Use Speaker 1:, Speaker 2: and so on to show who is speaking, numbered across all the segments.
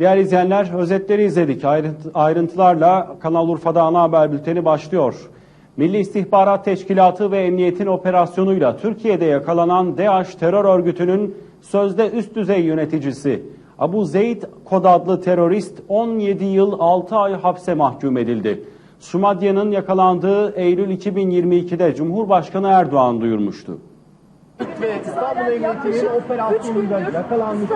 Speaker 1: Değerli izleyenler özetleri izledik. Ayrıntı- Ayrıntılarla Kanal Urfa'da ana haber bülteni başlıyor. Milli İstihbarat Teşkilatı ve Emniyet'in operasyonuyla Türkiye'de yakalanan DAEŞ terör örgütünün sözde üst düzey yöneticisi Abu Zeyd Kod adlı terörist 17 yıl 6 ay hapse mahkum edildi. Şumadya'nın yakalandığı Eylül 2022'de Cumhurbaşkanı Erdoğan duyurmuştu.
Speaker 2: ve İstanbul Emniyeti'nin operasyonunda yakalanmış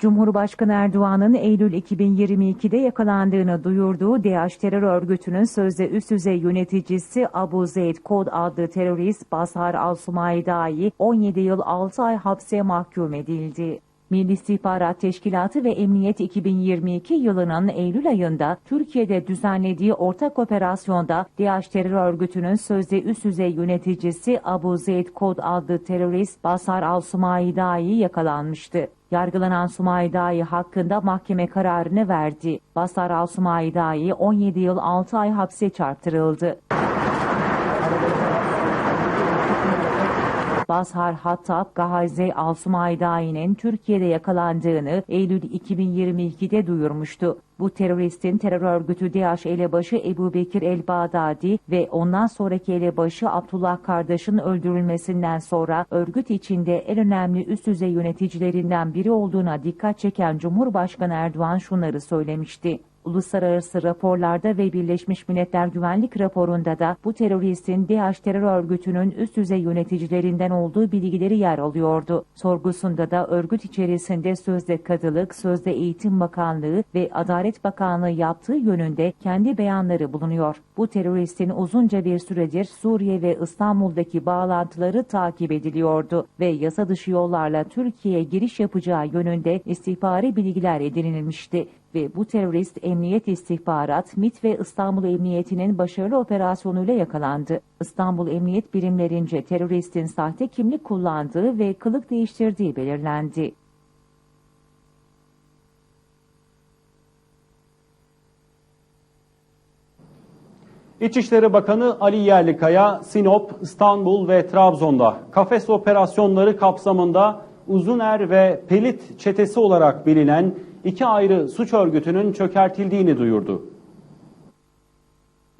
Speaker 3: Cumhurbaşkanı Erdoğan'ın Eylül 2022'de yakalandığını duyurduğu DAEŞ terör örgütünün sözde üst düzey yöneticisi Abu Zeyd Kod adlı terörist Basar al-Sumaydai 17 yıl 6 ay hapse mahkum edildi. Milli İstihbarat Teşkilatı ve Emniyet 2022 yılının Eylül ayında Türkiye'de düzenlediği ortak operasyonda DAEŞ terör örgütünün sözde üst düzey yöneticisi Abu Zeyd Kod adlı terörist Basar al-Sumaydai yakalanmıştı. Yargılanan Sumaydai hakkında mahkeme kararını verdi. Basar al-Sumaydai 17 yıl 6 ay hapse çarptırıldı. Bazhar Hattab Gahaze Alsumaydai'nin Türkiye'de yakalandığını Eylül 2022'de duyurmuştu. Bu teröristin terör örgütü DAEŞ elebaşı Ebu Bekir el-Bağdadi ve ondan sonraki elebaşı Abdullah Kardeş'in öldürülmesinden sonra örgüt içinde en önemli üst düzey yöneticilerinden biri olduğuna dikkat çeken Cumhurbaşkanı Erdoğan şunları söylemişti. Uluslararası raporlarda ve Birleşmiş Milletler Güvenlik raporunda da bu teröristin DAEŞ terör örgütünün üst düzey yöneticilerinden olduğu bilgileri yer alıyordu. Sorgusunda da örgüt içerisinde sözde kadılık, sözde eğitim bakanlığı ve Adalet Bakanlığı yaptığı yönünde kendi beyanları bulunuyor. Bu teröristin uzunca bir süredir Suriye ve İstanbul'daki bağlantıları takip ediliyordu ve yasa dışı yollarla Türkiye'ye giriş yapacağı yönünde istihbari bilgiler edinilmişti ve bu terörist Emniyet İstihbarat, MİT ve İstanbul Emniyeti'nin başarılı operasyonuyla yakalandı. İstanbul Emniyet birimlerince teröristin sahte kimlik kullandığı ve kılık değiştirdiği belirlendi.
Speaker 1: İçişleri Bakanı Ali Yerlikaya, Sinop, İstanbul ve Trabzon'da kafes operasyonları kapsamında Uzuner ve Pelit çetesi olarak bilinen iki ayrı suç örgütünün çökertildiğini duyurdu.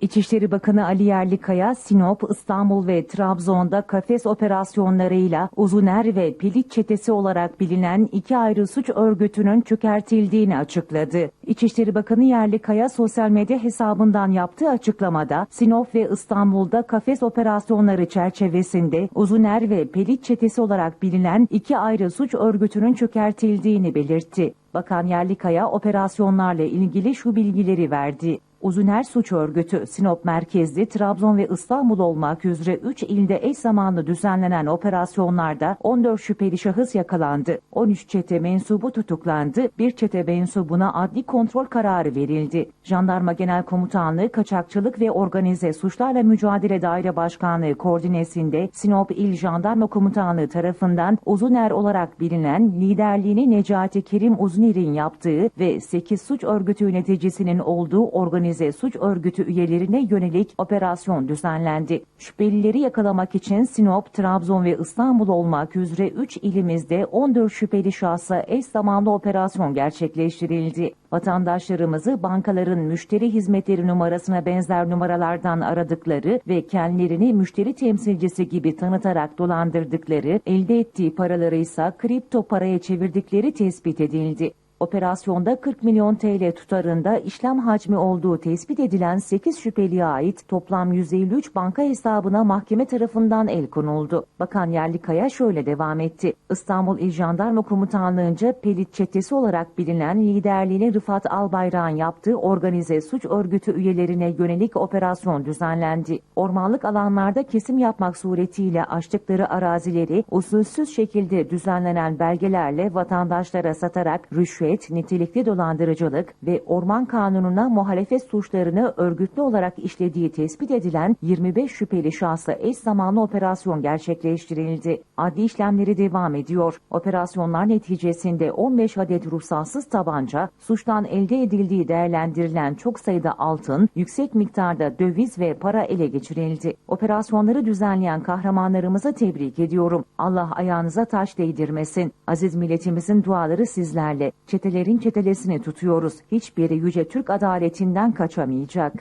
Speaker 3: İçişleri Bakanı Ali Yerlikaya, Sinop, İstanbul ve Trabzon'da kafes operasyonlarıyla Uzuner ve Pilit çetesi olarak bilinen iki ayrı suç örgütünün çökertildiğini açıkladı. İçişleri Bakanı Yerlikaya sosyal medya hesabından yaptığı açıklamada Sinop ve İstanbul'da kafes operasyonları çerçevesinde Uzuner ve Pelit çetesi olarak bilinen iki ayrı suç örgütünün çökertildiğini belirtti. Bakan Yerlikaya operasyonlarla ilgili şu bilgileri verdi. Uzuner Suç Örgütü, Sinop merkezli Trabzon ve İstanbul olmak üzere 3 ilde eş zamanlı düzenlenen operasyonlarda 14 şüpheli şahıs yakalandı. 13 çete mensubu tutuklandı. Bir çete mensubuna adli kontrol kararı verildi. Jandarma Genel Komutanlığı Kaçakçılık ve Organize Suçlarla Mücadele Daire Başkanlığı koordinesinde Sinop İl Jandarma Komutanlığı tarafından Uzuner olarak bilinen liderliğini Necati Kerim Uzuner'in yaptığı ve 8 suç örgütü yöneticisinin olduğu organize suç örgütü üyelerine yönelik operasyon düzenlendi. Şüphelileri yakalamak için Sinop, Trabzon ve İstanbul olmak üzere 3 ilimizde 14 şüpheli şahsa eş zamanlı operasyon gerçekleştirildi. Vatandaşlarımızı bankaların müşteri hizmetleri numarasına benzer numaralardan aradıkları ve kendilerini müşteri temsilcisi gibi tanıtarak dolandırdıkları, elde ettiği paraları ise kripto paraya çevirdikleri tespit edildi. Operasyonda 40 milyon TL tutarında işlem hacmi olduğu tespit edilen 8 şüpheliye ait toplam 153 banka hesabına mahkeme tarafından el konuldu. Bakan Yerlikaya şöyle devam etti. İstanbul İl Jandarma Komutanlığı'nca Pelit çetesi olarak bilinen liderliğini Rıfat Albayrak'ın yaptığı organize suç örgütü üyelerine yönelik operasyon düzenlendi. Ormanlık alanlarda kesim yapmak suretiyle açtıkları arazileri usulsüz şekilde düzenlenen belgelerle vatandaşlara satarak rüşvet, nitelikli dolandırıcılık ve orman kanununa muhalefet suçlarını örgütlü olarak işlediği tespit edilen 25 şüpheli şahsa eş zamanlı operasyon gerçekleştirildi. Adli işlemleri devam ediyor. Operasyonlar neticesinde 15 adet ruhsatsız tabanca, suçtan elde edildiği değerlendirilen çok sayıda altın, yüksek miktarda döviz ve para ele geçirildi. Operasyonları düzenleyen kahramanlarımıza tebrik ediyorum. Allah ayağınıza taş değdirmesin. Aziz milletimizin duaları sizlerle. Çete çetelerin çetelesini tutuyoruz. Hiçbiri Yüce Türk adaletinden kaçamayacak.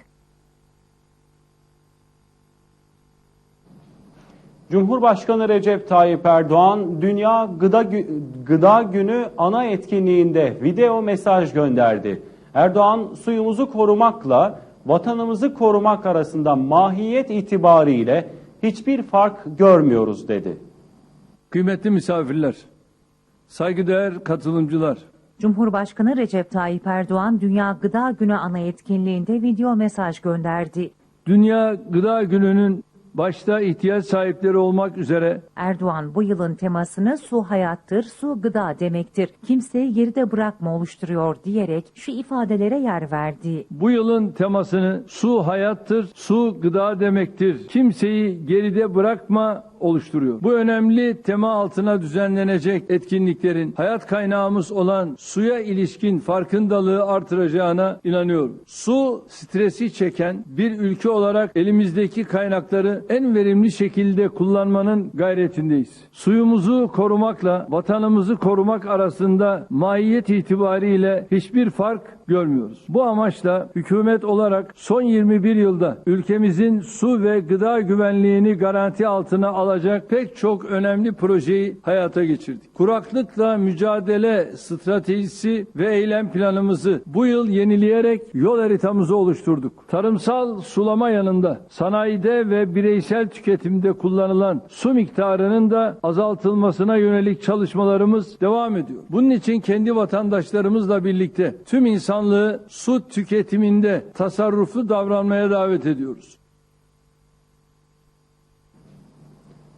Speaker 1: Cumhurbaşkanı Recep Tayyip Erdoğan Dünya Gıda, Gü- Gıda Günü ana etkinliğinde video mesaj gönderdi. Erdoğan suyumuzu korumakla vatanımızı korumak arasında mahiyet itibariyle hiçbir fark görmüyoruz dedi.
Speaker 4: Kıymetli misafirler, saygıdeğer katılımcılar,
Speaker 3: Cumhurbaşkanı Recep Tayyip Erdoğan Dünya Gıda Günü ana etkinliğinde video mesaj gönderdi.
Speaker 4: Dünya Gıda Günü'nün başta ihtiyaç sahipleri olmak üzere
Speaker 3: Erdoğan bu yılın temasını su hayattır, su gıda demektir. Kimseyi geride bırakma oluşturuyor diyerek şu ifadelere yer verdi.
Speaker 4: bu yılın temasını su hayattır, su gıda demektir. Kimseyi geride bırakma oluşturuyor. Bu önemli tema altına düzenlenecek etkinliklerin hayat kaynağımız olan suya ilişkin farkındalığı artıracağına inanıyorum. Su stresi çeken bir ülke olarak elimizdeki kaynakları en verimli şekilde kullanmanın gayretindeyiz. Suyumuzu korumakla vatanımızı korumak arasında mahiyet itibariyle hiçbir fark görmüyoruz. Bu amaçla hükümet olarak son 21 yılda ülkemizin su ve gıda güvenliğini garanti altına alacak pek çok önemli projeyi hayata geçirdik. Kuraklıkla mücadele stratejisi ve eylem planımızı bu yıl yenileyerek yol haritamızı oluşturduk. Tarımsal sulama yanında sanayide ve bireysel tüketimde kullanılan su miktarının da azaltılmasına yönelik çalışmalarımız devam ediyor. Bunun için kendi vatandaşlarımızla birlikte tüm insanlığı su tüketiminde tasarruflu davranmaya davet ediyoruz.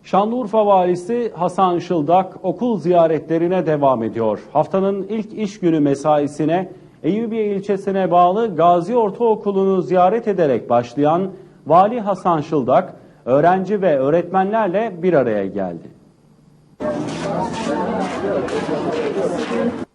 Speaker 1: Şanlıurfa Valisi Hasan Şıldak okul ziyaretlerine devam ediyor. Haftanın ilk iş günü mesaisine Eyyubiye ilçesine bağlı Gazi Ortaokulu'nu ziyaret ederek başlayan Vali Hasan Şıldak, öğrenci ve öğretmenlerle bir araya geldi.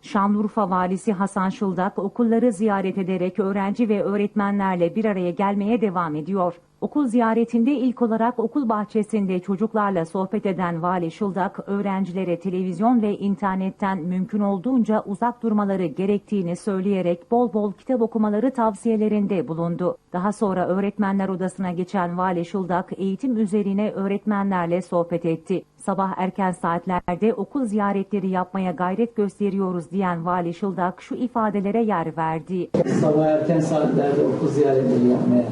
Speaker 3: Şanlıurfa Valisi Hasan Şıldak okulları ziyaret ederek öğrenci ve öğretmenlerle bir araya gelmeye devam ediyor. Okul ziyaretinde ilk olarak okul bahçesinde çocuklarla sohbet eden Vali Şıldak, öğrencilere televizyon ve internetten mümkün olduğunca uzak durmaları gerektiğini söyleyerek bol bol kitap okumaları tavsiyelerinde bulundu. Daha sonra öğretmenler odasına geçen Vali Şıldak, eğitim üzerine öğretmenlerle sohbet etti. Sabah erken saatlerde okul ziyaretleri yapmaya gayret gösteriyoruz diyen Vali Şıldak şu ifadelere yer verdi.
Speaker 5: Sabah erken saatlerde okul ziyaretleri yapmaya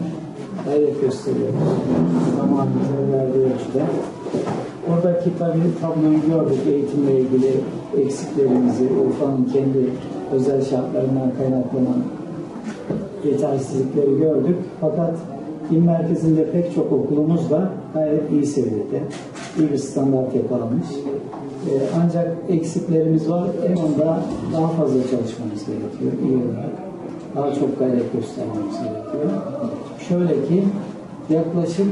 Speaker 5: gayret gösteriyoruz. Zamanımızın verdiği ölçüde. Oradaki tabii tabloyu gördük. Eğitimle ilgili eksiklerimizi, Urfa'nın kendi özel şartlarından kaynaklanan yetersizlikleri gördük. Fakat il merkezinde pek çok okulumuz da gayet iyi seviyede. iyi bir standart yakalamış. Ee, ancak eksiklerimiz var. En onda daha fazla çalışmamız gerekiyor iyi olarak. Daha çok gayret göstermemiz gerekiyor. Şöyle ki yaklaşık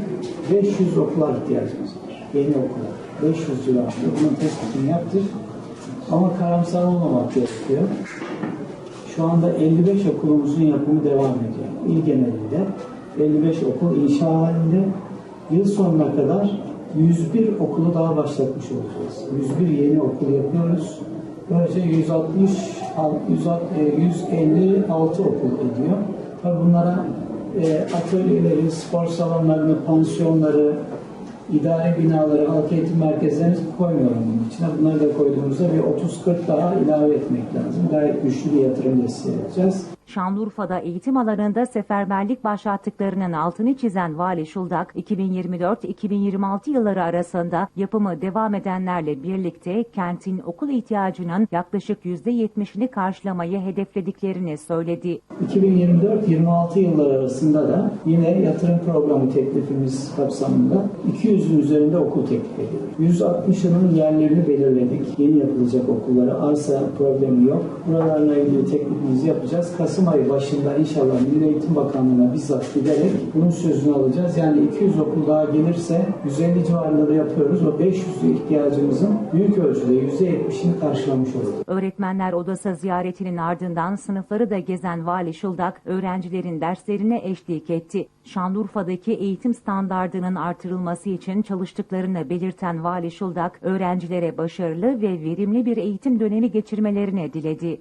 Speaker 5: 500 okula ihtiyacımız var. Yeni okula. 500 civarında. Bunun tespitini yaptık. Ama karamsar olmamak gerekiyor. Şu anda 55 okulumuzun yapımı devam ediyor. İl genelinde 55 okul inşa halinde. Yıl sonuna kadar 101 okulu daha başlatmış olacağız. 101 yeni okul yapıyoruz. Böylece 160, 156 okul ediyor. Tabii bunlara e, atölyeleri, spor salonlarını, pansiyonları, idare binaları, halk eğitim merkezlerini koymuyorum bunun içine. Bunları da koyduğumuzda bir 30-40 daha ilave etmek lazım. Gayet güçlü bir yatırım desteği yapacağız.
Speaker 3: Şanlıurfa'da eğitim alanında seferberlik başlattıklarının altını çizen Vali Şuldak, 2024-2026 yılları arasında yapımı devam edenlerle birlikte kentin okul ihtiyacının yaklaşık %70'ini karşılamayı hedeflediklerini söyledi.
Speaker 5: 2024-26 yılları arasında da yine yatırım programı teklifimiz kapsamında 200'ün üzerinde okul teklif ediyoruz. 160'ının yerlerini belirledik. Yeni yapılacak okullara arsa problemi yok. Buralarla ilgili teklifimizi yapacağız. Kasım ayı başında inşallah Milli Eğitim Bakanlığı'na bizzat giderek bunun sözünü alacağız. Yani 200 okul daha gelirse 150 civarında da yapıyoruz. O 500'lü ihtiyacımızın büyük ölçüde %70'ini karşılamış olacağız.
Speaker 3: Öğretmenler Odası ziyaretinin ardından sınıfları da gezen Vali Şıldak, öğrencilerin derslerine eşlik etti. Şanlıurfa'daki eğitim standardının artırılması için çalıştıklarını belirten Vali Şıldak, öğrencilere başarılı ve verimli bir eğitim dönemi geçirmelerini diledi.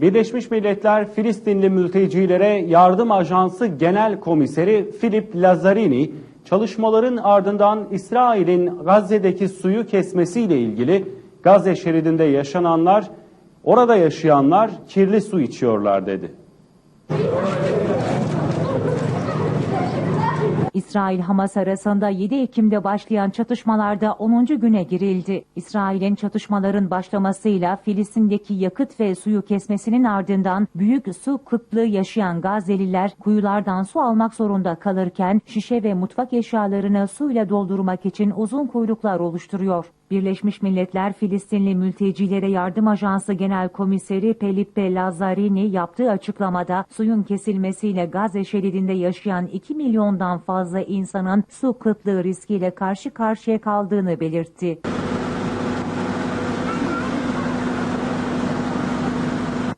Speaker 1: Birleşmiş Milletler Filistinli mültecilere yardım ajansı genel komiseri Philip Lazzarini çalışmaların ardından İsrail'in Gazze'deki suyu kesmesiyle ilgili Gazze şeridinde yaşananlar, orada yaşayanlar kirli su içiyorlar dedi.
Speaker 3: İsrail-Hamas arasında 7 Ekim'de başlayan çatışmalarda 10. güne girildi. İsrail'in çatışmaların başlamasıyla Filistin'deki yakıt ve suyu kesmesinin ardından büyük su kıtlığı yaşayan Gazze'liler kuyulardan su almak zorunda kalırken şişe ve mutfak eşyalarını suyla doldurmak için uzun kuyruklar oluşturuyor. Birleşmiş Milletler Filistinli Mültecilere Yardım Ajansı Genel Komiseri Felipe Lazzarini yaptığı açıklamada suyun kesilmesiyle Gazze şeridinde yaşayan 2 milyondan fazla insanın su kıtlığı riskiyle karşı karşıya kaldığını belirtti.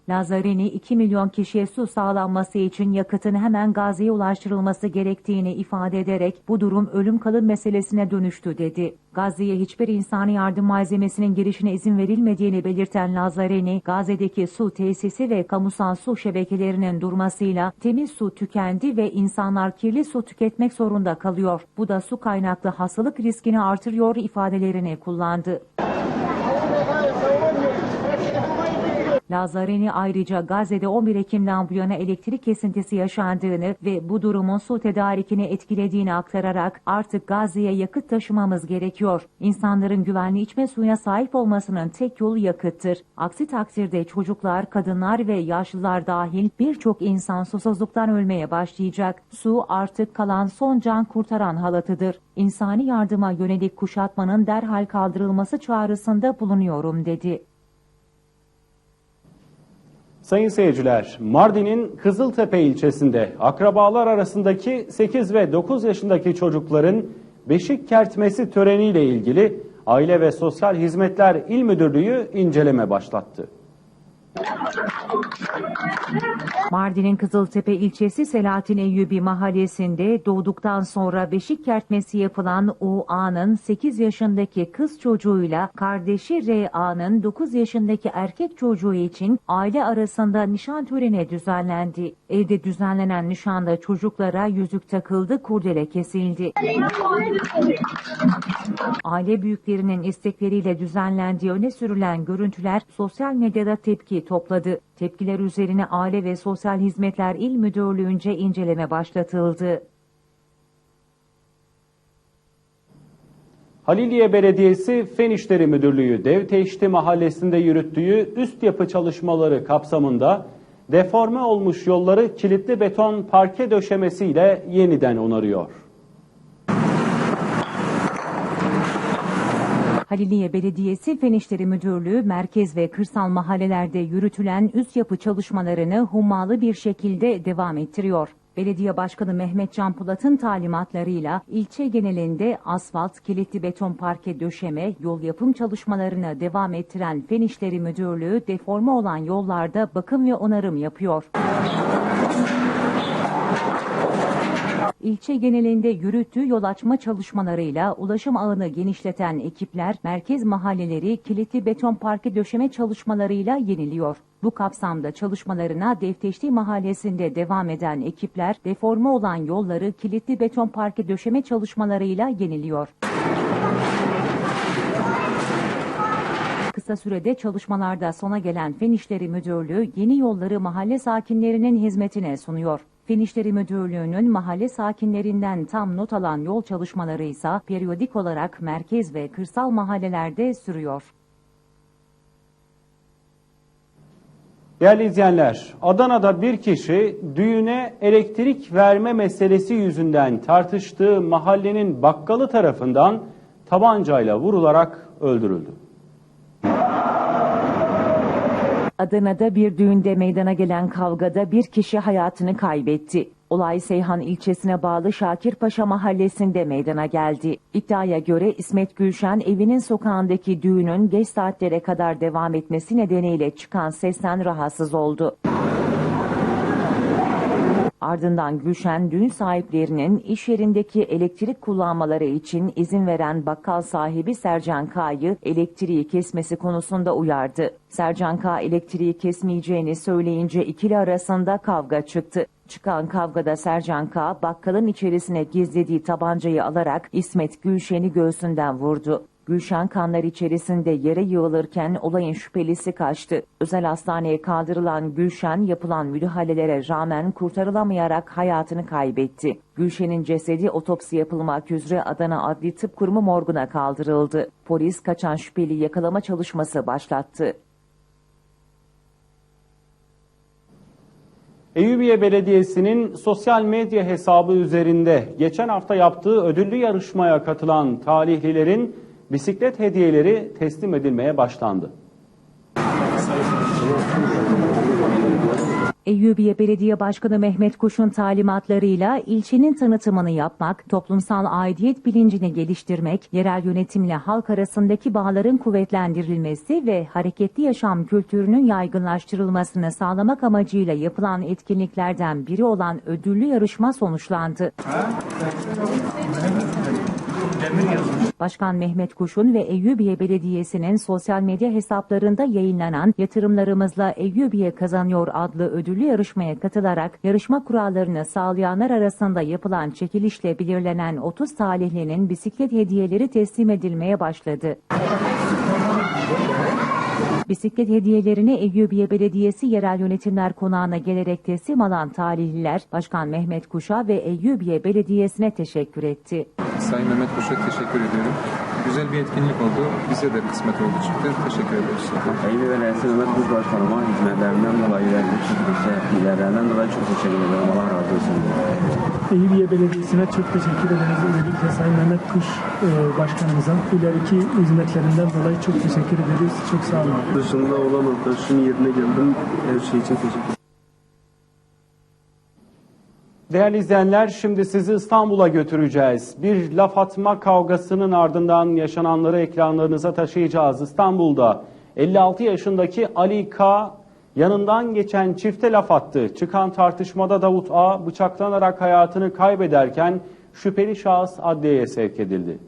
Speaker 3: Lazzarini 2 milyon kişiye su sağlanması için yakıtın hemen Gazze'ye ulaştırılması gerektiğini ifade ederek bu durum ölüm kalım meselesine dönüştü dedi. Gazze'ye hiçbir insani yardım malzemesinin girişine izin verilmediğini belirten Lazzarini, Gazze'deki su tesisi ve kamusal su şebekelerinin durmasıyla temiz su tükendi ve insanlar kirli su tüketmek zorunda kalıyor. Bu da su kaynaklı hastalık riskini artırıyor ifadelerini kullandı. Lazzarini ayrıca Gazze'de 11 Ekim'den bu yana elektrik kesintisi yaşandığını ve bu durumun su tedarikini etkilediğini aktararak artık Gazze'ye yakıt taşımamız gerekiyor. İnsanların güvenli içme suyuna sahip olmasının tek yolu yakıttır. Aksi takdirde çocuklar, kadınlar ve yaşlılar dahil birçok insan susuzluktan ölmeye başlayacak. Su artık kalan son can kurtaran halatıdır. İnsani yardıma yönelik kuşatmanın derhal kaldırılması çağrısında bulunuyorum dedi.
Speaker 1: Sayın seyirciler, Mardin'in Kızıltepe ilçesinde akrabalar arasındaki 8 ve 9 yaşındaki çocukların beşik kertmesi töreniyle ilgili Aile ve Sosyal Hizmetler İl Müdürlüğü inceleme başlattı.
Speaker 3: Mardin'in Kızıltepe ilçesi Selahattin Eyyubi mahallesinde doğduktan sonra beşik kertmesi yapılan UA'nın 8 yaşındaki kız çocuğuyla kardeşi RA'nın 9 yaşındaki erkek çocuğu için aile arasında nişan töreni düzenlendi. Evde düzenlenen nişanda çocuklara yüzük takıldı, kurdele kesildi. Aile büyüklerinin istekleriyle düzenlendiği öne sürülen görüntüler sosyal medyada tepki topladı. Tepkiler üzerine Aile ve Sosyal Hizmetler İl Müdürlüğü'nce inceleme başlatıldı.
Speaker 1: Haliliye Belediyesi Fen İşleri Müdürlüğü Devteşti Mahallesi'nde yürüttüğü üst yapı çalışmaları kapsamında deforme olmuş yolları kilitli beton parke döşemesiyle yeniden onarıyor.
Speaker 3: Haliliye Belediyesi Fen İşleri Müdürlüğü merkez ve kırsal mahallelerde yürütülen üst yapı çalışmalarını hummalı bir şekilde devam ettiriyor. Belediye Başkanı Mehmet Can Pulat'ın talimatlarıyla ilçe genelinde asfalt, kilitli beton parke döşeme, yol yapım çalışmalarını devam ettiren Fen İşleri Müdürlüğü deforme olan yollarda bakım ve onarım yapıyor. İlçe genelinde yürüttüğü yol açma çalışmalarıyla ulaşım ağını genişleten ekipler merkez mahalleleri kilitli beton parke döşeme çalışmalarıyla yeniliyor. Bu kapsamda çalışmalarına Defteşti Mahallesi'nde devam eden ekipler deforme olan yolları kilitli beton parke döşeme çalışmalarıyla yeniliyor. Kısa sürede çalışmalarda sona gelen Fen İşleri Müdürlüğü yeni yolları mahalle sakinlerinin hizmetine sunuyor. Fen İşleri Müdürlüğü'nün mahalle sakinlerinden tam not alan yol çalışmaları ise periyodik olarak merkez ve kırsal mahallelerde sürüyor.
Speaker 1: Değerli izleyenler, Adana'da bir kişi düğüne elektrik verme meselesi yüzünden tartıştığı mahallenin bakkalı tarafından tabancayla vurularak öldürüldü.
Speaker 3: Adana'da bir düğünde meydana gelen kavgada bir kişi hayatını kaybetti. Olay Seyhan ilçesine bağlı Şakirpaşa mahallesinde meydana geldi. İddiaya göre İsmet Gülşen evinin sokağındaki düğünün geç saatlere kadar devam etmesi nedeniyle çıkan sesten rahatsız oldu. Ardından Gülşen düğün sahiplerinin iş yerindeki elektrik kullanmaları için izin veren bakkal sahibi Sercan K'yı elektriği kesmesi konusunda uyardı. Sercan K elektriği kesmeyeceğini söyleyince ikili arasında kavga çıktı. Çıkan kavgada Sercan K bakkalın içerisine gizlediği tabancayı alarak İsmet Gülşen'i göğsünden vurdu. Gülşen kanlar içerisinde yere yığılırken olayın şüphelisi kaçtı. Özel hastaneye kaldırılan Gülşen yapılan müdahalelere rağmen kurtarılamayarak hayatını kaybetti. Gülşen'in cesedi otopsi yapılmak üzere Adana Adli Tıp Kurumu morguna kaldırıldı. Polis kaçan şüpheli yakalama çalışması başlattı.
Speaker 1: Eyüpiye Belediyesi'nin sosyal medya hesabı üzerinde geçen hafta yaptığı ödüllü yarışmaya katılan talihlilerin bisiklet hediyeleri teslim edilmeye başlandı.
Speaker 3: Eyyubiye Belediye Başkanı Mehmet Kuş'un talimatlarıyla ilçenin tanıtımını yapmak, toplumsal aidiyet bilincini geliştirmek, yerel yönetimle halk arasındaki bağların kuvvetlendirilmesi ve hareketli yaşam kültürünün yaygınlaştırılmasını sağlamak amacıyla yapılan etkinliklerden biri olan ödüllü yarışma sonuçlandı. Başkan Mehmet Kuş'un ve Eyyubiye Belediyesi'nin sosyal medya hesaplarında yayınlanan Yatırımlarımızla Eyyubiye Kazanıyor adlı ödüllü yarışmaya katılarak yarışma kurallarını sağlayanlar arasında yapılan çekilişle belirlenen 30 talihlinin bisiklet hediyeleri teslim edilmeye başladı. Bisiklet hediyelerini Eyyubiye Belediyesi Yerel Yönetimler Konağı'na gelerek teslim alan talihliler, Başkan Mehmet Kuş'a ve Eyyubiye Belediyesi'ne teşekkür etti.
Speaker 6: Sayın Mehmet Kuş'a teşekkür ediyorum. Güzel bir etkinlik oldu. Bize de kısmet oldu çıktı. Teşekkür ederiz.
Speaker 7: Eyüp Belediyesi Mehmet Kuş Başkanıma hizmetlerinden dolayı verdiği ilerlerinden dolayı çok teşekkür ederim. Allah razı olsun.
Speaker 8: Eyüpiye Belediyesi'ne çok teşekkür ederiz. Özellikle Sayın Mehmet Kuş e, Başkanımıza ileriki hizmetlerinden dolayı çok teşekkür ederiz. Çok sağ olun.
Speaker 7: Dışında olan arkadaşın yerine geldim. Her şey için teşekkür ederim.
Speaker 1: Değerli izleyenler şimdi sizi İstanbul'a götüreceğiz. Bir laf atma kavgasının ardından yaşananları ekranlarınıza taşıyacağız. İstanbul'da 56 yaşındaki Ali K yanından geçen çifte laf attı. Çıkan tartışmada Davut A bıçaklanarak hayatını kaybederken şüpheli şahıs adliyeye sevk edildi.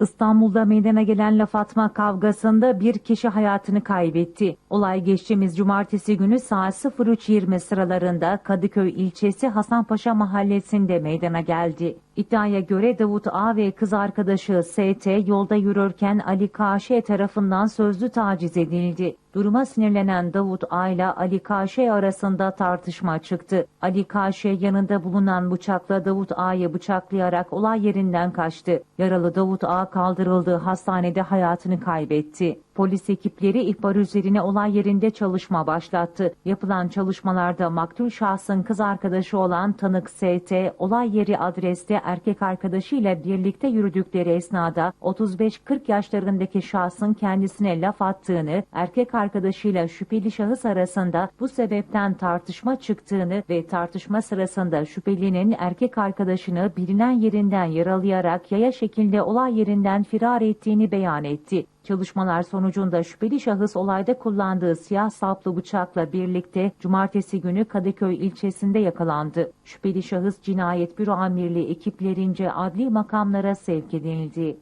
Speaker 3: İstanbul'da meydana gelen laf atma kavgasında bir kişi hayatını kaybetti. Olay geçtiğimiz cumartesi günü saat 03.20 sıralarında Kadıköy ilçesi Hasanpaşa mahallesinde meydana geldi. İddiaya göre Davut A ve kız arkadaşı ST yolda yürürken Ali K.Ş. tarafından sözlü taciz edildi. Duruma sinirlenen Davut A ile Ali K.Ş. arasında tartışma çıktı. Ali K.Ş. yanında bulunan bıçakla Davut A'yı bıçaklayarak olay yerinden kaçtı. Yaralı Davut A kaldırıldığı hastanede hayatını kaybetti. Polis ekipleri ihbar üzerine olay yerinde çalışma başlattı. Yapılan çalışmalarda maktul şahsın kız arkadaşı olan tanık ST, olay yeri adreste erkek arkadaşıyla birlikte yürüdükleri esnada 35-40 yaşlarındaki şahsın kendisine laf attığını, erkek arkadaşıyla şüpheli şahıs arasında bu sebepten tartışma çıktığını ve tartışma sırasında şüphelinin erkek arkadaşını bilinen yerinden yaralayarak yaya şekilde olay yerinden firar ettiğini beyan etti. Çalışmalar sonucunda şüpheli şahıs olayda kullandığı siyah saplı bıçakla birlikte cumartesi günü Kadıköy ilçesinde yakalandı. Şüpheli şahıs cinayet büro amirliği ekiplerince adli makamlara sevk edildi.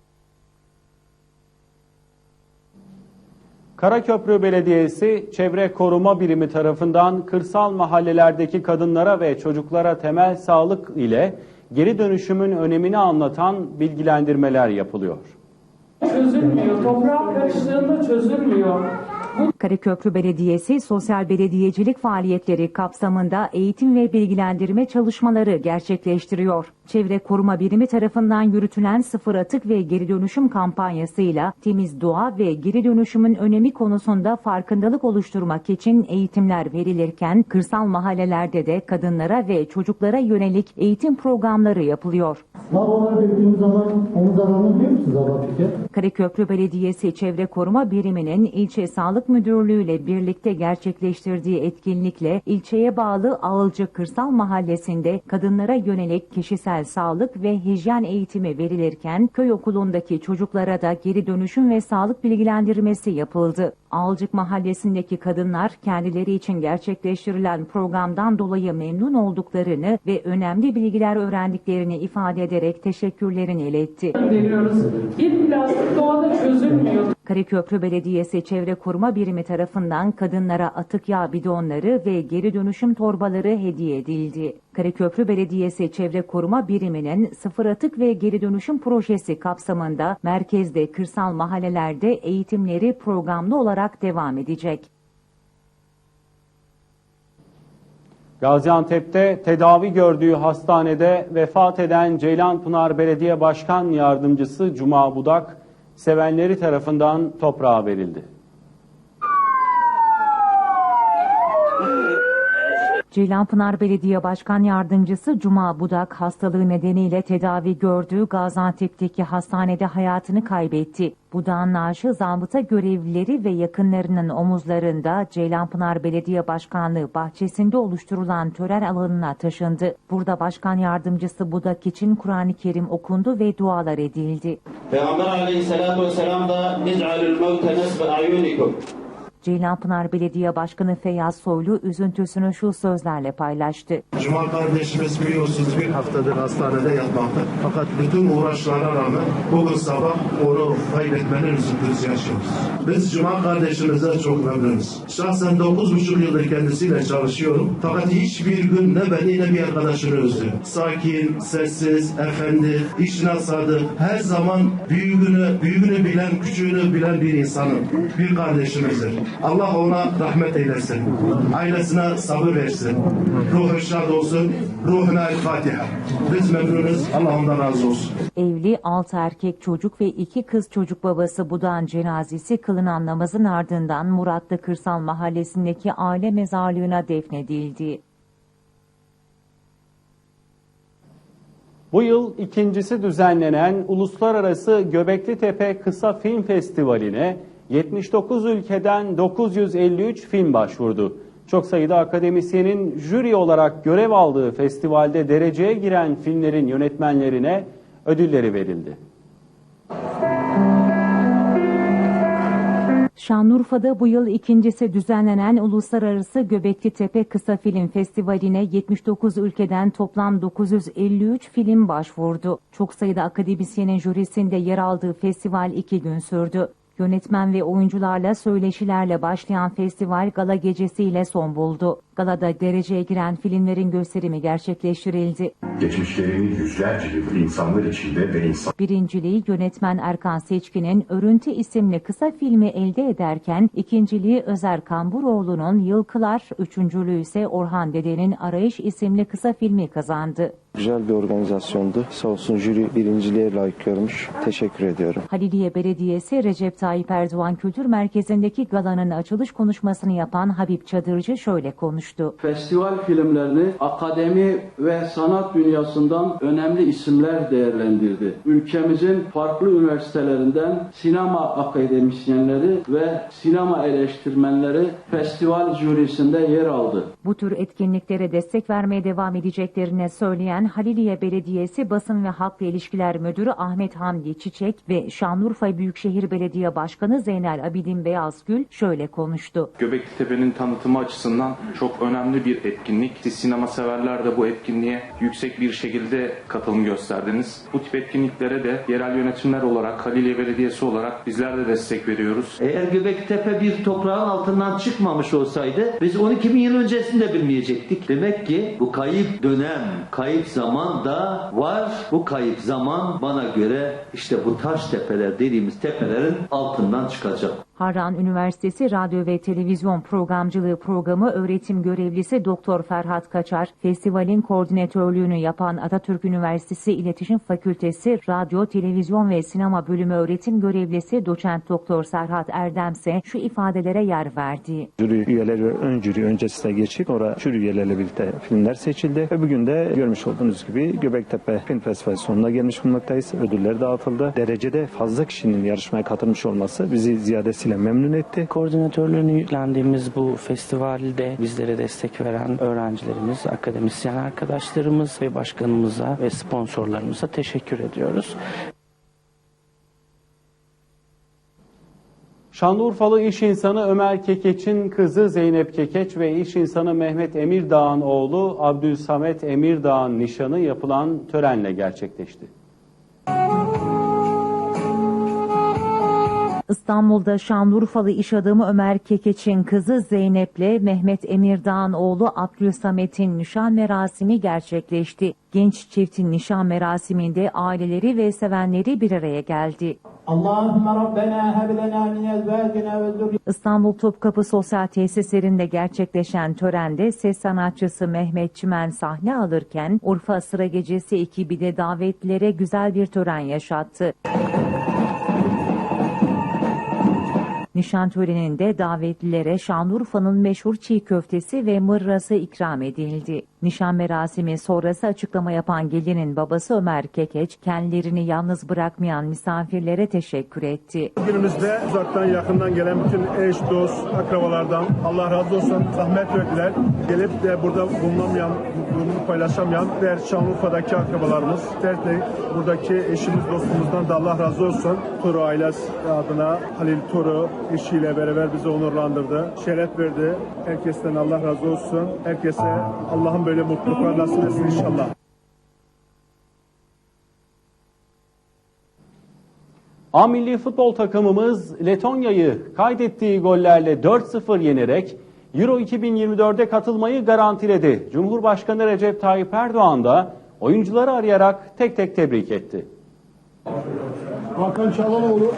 Speaker 1: Karaköprü Belediyesi Çevre Koruma Birimi tarafından kırsal mahallelerdeki kadınlara ve çocuklara temel sağlık ile geri dönüşümün önemini anlatan bilgilendirmeler yapılıyor.
Speaker 9: Çözülmüyor. Toprağın karıştığında çözülmüyor.
Speaker 3: Karaköprü Belediyesi sosyal belediyecilik faaliyetleri kapsamında eğitim ve bilgilendirme çalışmaları gerçekleştiriyor. Çevre Koruma Birimi tarafından yürütülen sıfır atık ve geri dönüşüm kampanyasıyla temiz doğa ve geri dönüşümün önemi konusunda farkındalık oluşturmak için eğitimler verilirken kırsal mahallelerde de kadınlara ve çocuklara yönelik eğitim programları yapılıyor.
Speaker 8: Döktüğümüz zaman?
Speaker 3: Karaköprü Belediyesi Çevre Koruma Biriminin ilçe Sağlık Müdürlüğü ile birlikte gerçekleştirdiği etkinlikle ilçeye bağlı Ağılcı Kırsal Mahallesi'nde kadınlara yönelik kişisel sağlık ve hijyen eğitimi verilirken köy okulundaki çocuklara da geri dönüşüm ve sağlık bilgilendirmesi yapıldı. Alcık mahallesindeki kadınlar kendileri için gerçekleştirilen programdan dolayı memnun olduklarını ve önemli bilgiler öğrendiklerini ifade ederek teşekkürlerini iletti.
Speaker 9: veriyoruz. Bir plastik doğada çözülmüyor.
Speaker 3: Karaköprü Belediyesi Çevre Koruma Birimi tarafından kadınlara atık yağ bidonları ve geri dönüşüm torbaları hediye edildi. Karaköprü Belediyesi Çevre Koruma Biriminin sıfır atık ve geri dönüşüm projesi kapsamında merkezde kırsal mahallelerde eğitimleri programlı olarak devam edecek.
Speaker 1: Gaziantep'te tedavi gördüğü hastanede vefat eden Ceylanpınar Belediye Başkan Yardımcısı Cuma Budak, sevenleri tarafından toprağa verildi.
Speaker 3: Ceylanpınar Belediye Başkan Yardımcısı Cuma Budak hastalığı nedeniyle tedavi gördüğü Gaziantep'teki hastanede hayatını kaybetti. Budak'ın naaşı zabıta görevlileri ve yakınlarının omuzlarında Ceylanpınar Belediye Başkanlığı bahçesinde oluşturulan tören alanına taşındı. Burada Başkan Yardımcısı Budak için Kur'an-ı Kerim okundu ve dualar edildi.
Speaker 10: Peygamber aleyhissalatu vesselam da niz'alul mevte nesbe a'yunikum.
Speaker 3: Ceylanpınar Belediye Başkanı Feyyaz Soylu üzüntüsünü şu sözlerle paylaştı.
Speaker 11: Cuma kardeşimiz biliyorsunuz bir haftadır hastanede yatmakta. Fakat bütün uğraşlara rağmen bugün sabah onu kaybetmenin üzüntüsü yaşıyoruz. Biz Cuma kardeşimize çok memnunuz. Şahsen 9,5 yıldır kendisiyle çalışıyorum. Fakat hiçbir gün ne beni ne bir arkadaşını üzdü. Sakin, sessiz, efendi, işine sadık, her zaman büyüğünü, büyüğünü bilen, küçüğünü bilen bir insanın, bir kardeşimizdir. Allah ona rahmet eylesin. Ailesine sabır versin. Ruhu şad olsun. Ruhuna el Fatiha. Biz memnunuz. Allah ondan razı olsun.
Speaker 3: Evli 6 erkek çocuk ve 2 kız çocuk babası Budak'ın cenazesi kılınan namazın ardından Muratlı Kırsal Mahallesi'ndeki aile mezarlığına defnedildi.
Speaker 1: Bu yıl ikincisi düzenlenen Uluslararası Göbekli Tepe Kısa Film Festivali'ne 79 ülkeden 953 film başvurdu. Çok sayıda akademisyenin jüri olarak görev aldığı festivalde dereceye giren filmlerin yönetmenlerine ödülleri verildi.
Speaker 3: Şanlıurfa'da bu yıl ikincisi düzenlenen Uluslararası Göbekli Tepe Kısa Film Festivali'ne 79 ülkeden toplam 953 film başvurdu. Çok sayıda akademisyenin jürisinde yer aldığı festival iki gün sürdü. Yönetmen ve oyuncularla söyleşilerle başlayan festival gala gecesiyle son buldu. Galada dereceye giren filmlerin gösterimi gerçekleştirildi.
Speaker 12: Geçmişlerini yüzlerce yıl insanlar içinde ve insan
Speaker 3: Birinciliği yönetmen Erkan Seçkin'in Örüntü isimli kısa filmi elde ederken, ikinciliği Özer Kamburoğlu'nun Yılkılar, üçüncülüğü ise Orhan Dede'nin Arayış isimli kısa filmi kazandı.
Speaker 13: Güzel bir organizasyondu. Sağ olsun jüri birinciliğe layık görmüş. Teşekkür ediyorum.
Speaker 3: Haliliye Belediyesi Recep Tayyip Erdoğan Kültür Merkezi'ndeki galanın açılış konuşmasını yapan Habib Çadırcı şöyle konuştu.
Speaker 14: Festival filmlerini akademi ve sanat dünyasından önemli isimler değerlendirdi. Ülkemizin farklı üniversitelerinden sinema akademisyenleri ve sinema eleştirmenleri festival jürisinde yer aldı.
Speaker 3: Bu tür etkinliklere destek vermeye devam edeceklerine söyleyen Haliliye Belediyesi Basın ve Halkla İlişkiler Müdürü Ahmet Hamdi Çiçek ve Şanlıurfa Büyükşehir Belediye Başkanı Zeynel Abidin Beyazgül şöyle konuştu.
Speaker 15: Göbekli Tepe'nin tanıtımı açısından çok önemli bir etkinlik. Siz sinema severler de bu etkinliğe yüksek bir şekilde katılım gösterdiniz. Bu tip etkinliklere de yerel yönetimler olarak, Haliliye Belediyesi olarak bizler de destek veriyoruz.
Speaker 10: Eğer Göbektepe bir toprağın altından çıkmamış olsaydı biz 12 bin yıl öncesinde bilmeyecektik. Demek ki bu kayıp dönem, kayıp zaman da var. Bu kayıp zaman bana göre işte bu taş tepeler dediğimiz tepelerin altından çıkacak.
Speaker 3: Harran Üniversitesi Radyo ve Televizyon Programcılığı Programı öğretim görevlisi Doktor Ferhat Kaçar, festivalin koordinatörlüğünü yapan Atatürk Üniversitesi İletişim Fakültesi Radyo, Televizyon ve Sinema Bölümü öğretim görevlisi Doçent Doktor Serhat Erdemse şu ifadelere yer verdi.
Speaker 13: Jüri üyeleri ve ön jüri öncesine geçip sonra jüri üyeleriyle birlikte filmler seçildi. Ve bugün de görmüş olduğunuz gibi Göbektepe Film Festivali sonuna gelmiş bulunmaktayız. Ödüller dağıtıldı. Derecede fazla kişinin yarışmaya katılmış olması bizi ziyadesiyle memnun etti.
Speaker 16: Koordinatörlüğünü yüklendiğimiz bu festivalde bizlere destek veren öğrencilerimiz, akademisyen arkadaşlarımız ve başkanımıza ve sponsorlarımıza teşekkür ediyoruz.
Speaker 1: Şanlıurfalı iş insanı Ömer Kekeç'in kızı Zeynep Kekeç ve iş insanı Mehmet Emirdağ'ın oğlu Abdülsamet Emirdağ'ın nişanı yapılan törenle gerçekleşti.
Speaker 3: İstanbul'da Şanlıurfalı iş adamı Ömer Kekeç'in kızı Zeynep'le Mehmet Emirdağ'ın oğlu Abdülsamet'in nişan merasimi gerçekleşti. Genç çiftin nişan merasiminde aileleri ve sevenleri bir araya geldi. İstanbul Topkapı Sosyal Tesislerinde gerçekleşen törende ses sanatçısı Mehmet Çimen sahne alırken Urfa Sıra Gecesi ekibi de davetlilere güzel bir tören yaşattı. Nişan töreninde davetlilere Şanlıurfa'nın meşhur çiğ köftesi ve mırrası ikram edildi. Nişan merasimi sonrası açıklama yapan gelinin babası Ömer Kekeç, kendilerini yalnız bırakmayan misafirlere teşekkür etti.
Speaker 11: Günümüzde uzaktan yakından gelen bütün eş, dost, akrabalardan Allah razı olsun zahmet verdiler. Gelip de burada bulunamayan, bunu paylaşamayan diğer Şanlıurfa'daki akrabalarımız, diğer de buradaki eşimiz, dostumuzdan da Allah razı olsun. Turu ailesi adına Halil Turu eşiyle beraber bizi onurlandırdı. Şeref verdi. Herkesten Allah razı olsun. Herkese Allah'ın böyle mutluluklar nasip etsin inşallah.
Speaker 1: A milli futbol takımımız Letonya'yı kaydettiği gollerle 4-0 yenerek Euro 2024'e katılmayı garantiledi. Cumhurbaşkanı Recep Tayyip Erdoğan da oyuncuları arayarak tek tek tebrik etti.
Speaker 2: Hakan Çalanoğlu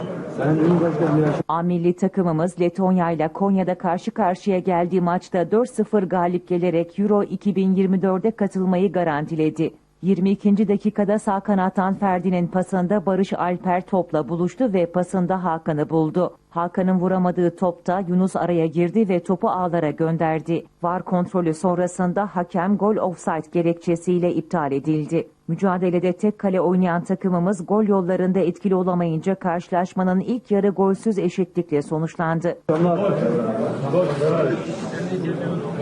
Speaker 3: A milli takımımız Letonya ile Konya'da karşı karşıya geldiği maçta 4-0 galip gelerek Euro 2024'e katılmayı garantiledi. 22. dakikada sağ kanattan Ferdi'nin pasında Barış Alper topla buluştu ve pasında Hakan'ı buldu. Hakan'ın vuramadığı topta Yunus araya girdi ve topu ağlara gönderdi. VAR kontrolü sonrasında hakem gol offside gerekçesiyle iptal edildi. Mücadelede tek kale oynayan takımımız gol yollarında etkili olamayınca karşılaşmanın ilk yarı golsüz eşitlikle sonuçlandı.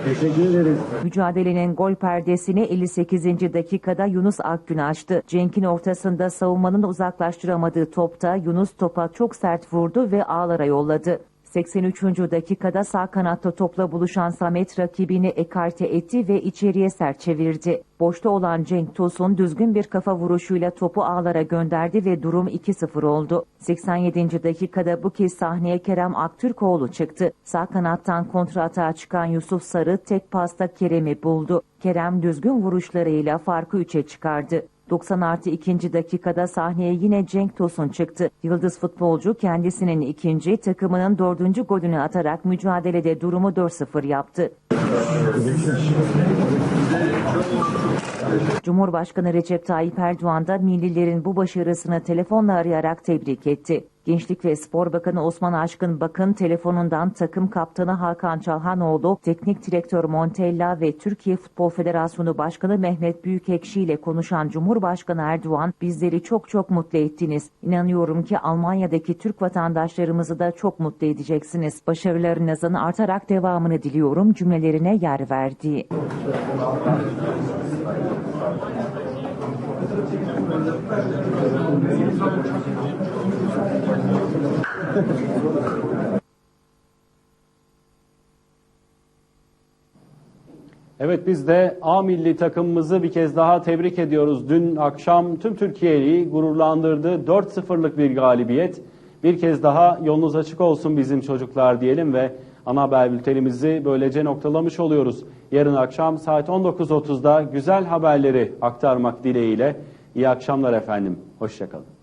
Speaker 2: Teşekkür ederiz.
Speaker 3: Mücadelenin gol perdesini 58. dakikada Yunus Akgün açtı. Cenk'in ortasında savunmanın uzaklaştıramadığı topta Yunus topa çok sert vurdu ve ağlara yolladı. 83. dakikada sağ kanatta topla buluşan Samet rakibini ekarte etti ve içeriye sert çevirdi. Boşta olan Cenk Tosun düzgün bir kafa vuruşuyla topu ağlara gönderdi ve durum 2-0 oldu. 87. dakikada bu kez sahneye Kerem Aktürkoğlu çıktı. Sağ kanattan kontratağa çıkan Yusuf Sarı tek pasta Kerem'i buldu. Kerem düzgün vuruşlarıyla farkı 3'e çıkardı. 90 artı 2. dakikada sahneye yine Cenk Tosun çıktı. Yıldız futbolcu kendisinin ikinci, takımının dördüncü golünü atarak mücadelede durumu 4-0 yaptı. Cumhurbaşkanı Recep Tayyip Erdoğan da millilerin bu başarısını telefonla arayarak tebrik etti. Gençlik ve Spor Bakanı Osman Aşkın Bakın telefonundan takım kaptanı Hakan Çalhanoğlu, teknik direktör Montella ve Türkiye Futbol Federasyonu Başkanı Mehmet Büyükekşi ile konuşan Cumhurbaşkanı Erdoğan, bizleri çok çok mutlu ettiniz. İnanıyorum ki Almanya'daki Türk vatandaşlarımızı da çok mutlu edeceksiniz. Başarılarınızın artarak devamını diliyorum cümlelerine yer verdi.
Speaker 1: Evet biz de A milli takımımızı bir kez daha tebrik ediyoruz. Dün akşam tüm Türkiye'yi gururlandırdı. 4-0'lık bir galibiyet. Bir kez daha yolunuz açık olsun bizim çocuklar diyelim ve ana haber bültenimizi böylece noktalamış oluyoruz. Yarın akşam saat 19.30'da güzel haberleri aktarmak dileğiyle. İyi akşamlar efendim. Hoşçakalın.